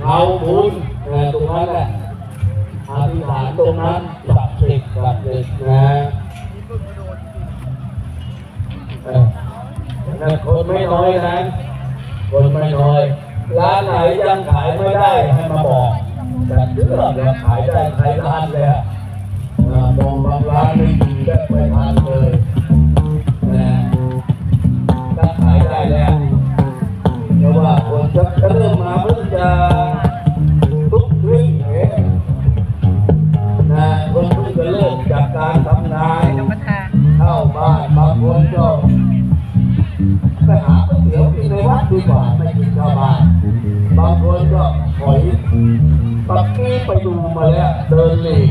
เราบุญนตรงนั้นแหละอธิษฐานตรงนั้นศักดิ์สิทธิ์ศักดิ์สิทธิ์นะคนไม่น้อยนะ คนไม่น้อย ร้านไหนยังขายไม่ได้ให้มาบอกแต่เชื่อเลยขายได้ขายร้านเลยมองบางร้านไม่ดีก็ไม่ทาน บางคนก็ถอยปักกี้ไปดูมาแล้ว เดินหลีก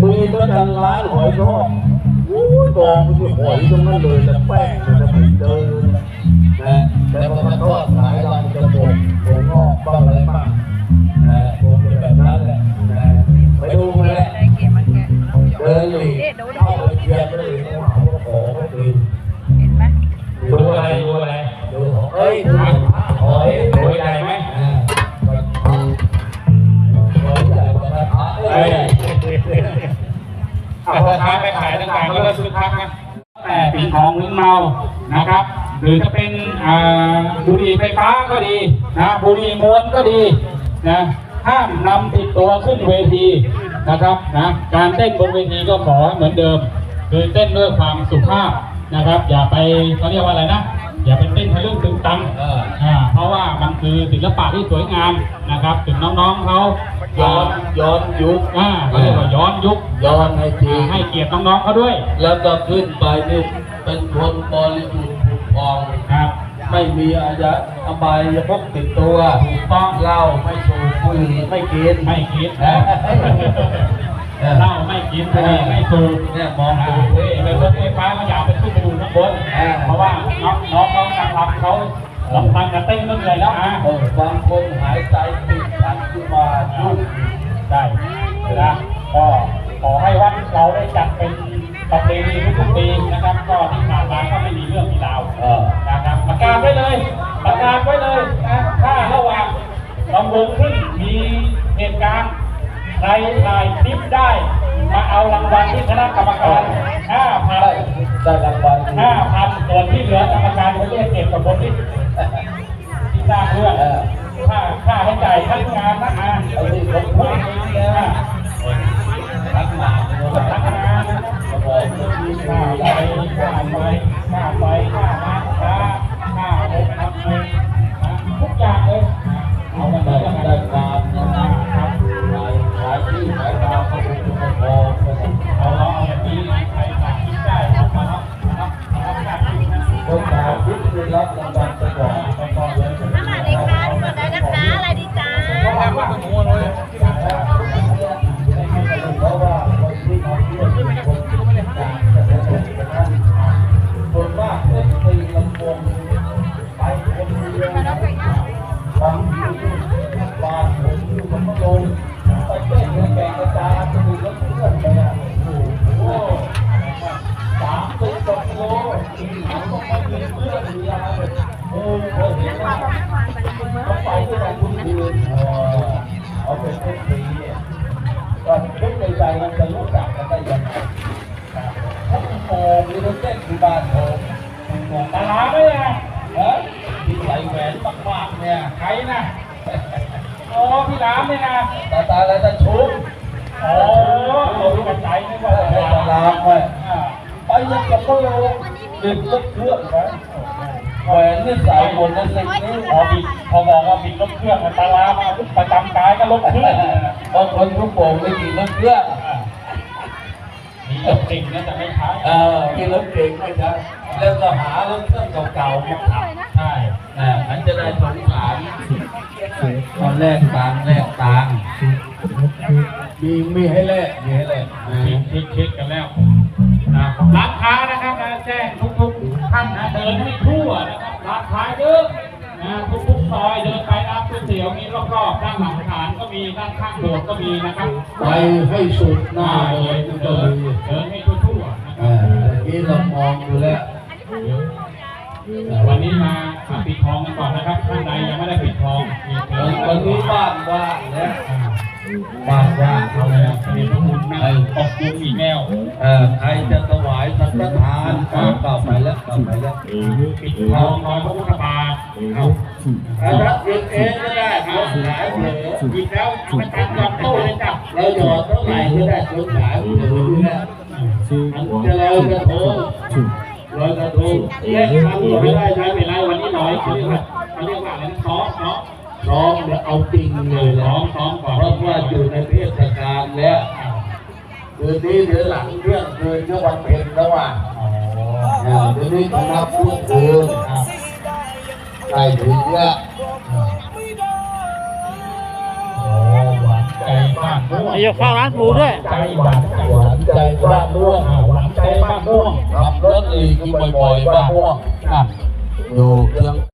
มีก็ดังร้านหอยทอดโอ้ยกองมันคือหอยตรงนั้นเลยแต่แป้งมันจะไปเดินนะแต่พอมาทอดขายเรามันจะโป่งโป่งงอกบ้างอะไรบ้างนะโป่งเป็นแบบนั้นแหละนะไปดูมาแล้วได้เก็บมาแกะเดินหลีกเข้าไปเคลียร์ไปเลยเขาหาว่าขอเขาคืนเห็นไหม อะพ่อค้าไปขายต่างๆก็เริ่มคึกคักนะแต่ปิ่นทองมึนเมานะครับ หรือจะเป็นอ่าบุหรี่ไฟฟ้าก็ดีนะบุหรี่มวนก็ดีนะห้ามนำติดตัวขึ้นเวทีนะครับนะการเต้นบนเวทีก็ขอเหมือนเดิม คือเต้นด้วยความสุภาพนะครับ อย่าไปเขาเรียกว่าอะไรนะ อย่าไปเต้นทะลึ่งตึงตังเอออ่าเพราะว่ามันคือศิลปะที่สวยงามนะครับถึงน้องๆเขาย้อนย้อนยุค อ่าเขาเรียกว่าย้อนยุคย้อนให้จริงให้เกียรติน้องๆเขาด้วยแล้วก็ขึ้นไปนี่เป็นคนบริสุทธิ์ผุดพอง ครับ ไม่มีอาญาอบายพกติดตัวถูกต้องเหล้าไม่สูบบุหรี่ไม่กิน ไม่คิดนะ เหล้าไม่กินบุหรี่ไม่สูบเนี่ยมองอ่าดูเฮ้ยเป็นรถไฟฟ้าก็อยากไปขึ้นไปดูข้างบนอ่าเพราะว่าน้องน้องน้องนักรำเขาลำพังกับเต้นก็เหนื่อยแล้วอะเออบางคนหายใจติดขัดขึ้นมายุ่งได้นะก็ขอให้วัดเราได้จัดเป็นประเพณีทุกๆปีนะครับ ก็ที่ผ่านมาก็ไม่มีเรื่องมีราวเออนะครับประกาศไว้เลย ประกาศไว้เลยนะถ้าระหว่างลำวงขึ้น ครถ่ายคลิปได้ มาเอารางวัลที่คณะกรรมการ ลิปนะคนหาพิษได้รับรางวัลไปก่อนไปก่อนเลยสวัสดีค่ะสวัสดีนะคะอะไรดีจ้าเพราะว่าคนที่มาเที่ยวเป็นคนจากเกษตรกรนั้นคนมากเล่นตีลำวงไปคนเดียวบางทีบางคนอยู่กับพระองค์ไปเต้นแข่งกระจ ใจมันจะรู้จักกันได้ยังไงถ้าคุณโมมีรถเต้นที่บ้านผมคุณโมตลาไหมนะเฮ้ยที่ใส่แหวนมากๆเนี่ยใครนะโอ้พี่รามเนี่ยนะตาตาแล้วจะชุบโอ้เราดูกันใจนึกว่าตาลามไว้อ่าไปยังกับพ่อโลดึงรถเครื่องนะแหวนนี่ใส่หมดนะสิ่นี้พอบิดพอบอกว่าบิดรถเครื่องมันตลามาประจำกายก็รถเครื่องบางคนลูกโป่งไม่กินรถเครื่อง อ่ามีรถจริงนะแต่ไม่ใช้เออกินรถเก่งไม่ใช่แล้วก็หารถเครื่องเก่าๆมาขับใช่อ่ามันจะได้สงสารตอนแรกตังค์แรกตังค์มีมีให้แลกมีให้แลกเช็คเช็คเช็คกันแล้วนะร้านค้านะครับนะแจ้งทุกๆท่านนะเดินให้ทั่วนะครับร้านค้าเยอะนะทุกๆซอยเดินไปร้านก๋วยเตี๋ยวมีรอบๆด้านหลังฐานก็มีด้านข้างโบสถ์ก็มีนะครับไปให้สุดหน้าเดิเลยนมันเดิจะนางนะบ้านว่างเอาแล้วมีพระคุณนั่งขอบคุณอีกแล้วเอ่อใครจะถวายสังฆทานก็กลับไปแล้วกลับไปแล้วปิดทองรอยพระพุทธบาทเอาถ้ารับเองเองก็ได้คนขายเถอะอีกแล้วเอาไปตัดยอดตู้เลยจ้ะเราหยอดเท่าไหร่ก็ได้คนขายเถอะเนี่ยมันจะลอยกระทงลอยกระทงเลขทำอยู่ไม่ได้ใช้ไม่ได้วันนี้น้อยเขาเรียกว่าเขาเรียกว่าอะไรนะซ้อมเนาะน้องเนี่ยเอาจริงเลยซ้อนะมซ้อมก่อนเพราะว่าอยู่ในเทศกาลแล้วคืนนี้เดี๋ยวหลังเที่ยงคืนก็วันเพ็ญแล้วว่ะอ๋ออ่าเดี๋ยวนี้เขานับเที่ยงคืนใกล้ถึงแล้วโอ้หวานใจบ้านม่วงนายกเข้าร้านปูด้วยใจหวานใจหวานใจบ้านม่วงอ่าหวานใจบ้านม่วงขับรถอีกบ่อยๆบ้านม่วงอะอยู่เครื่อง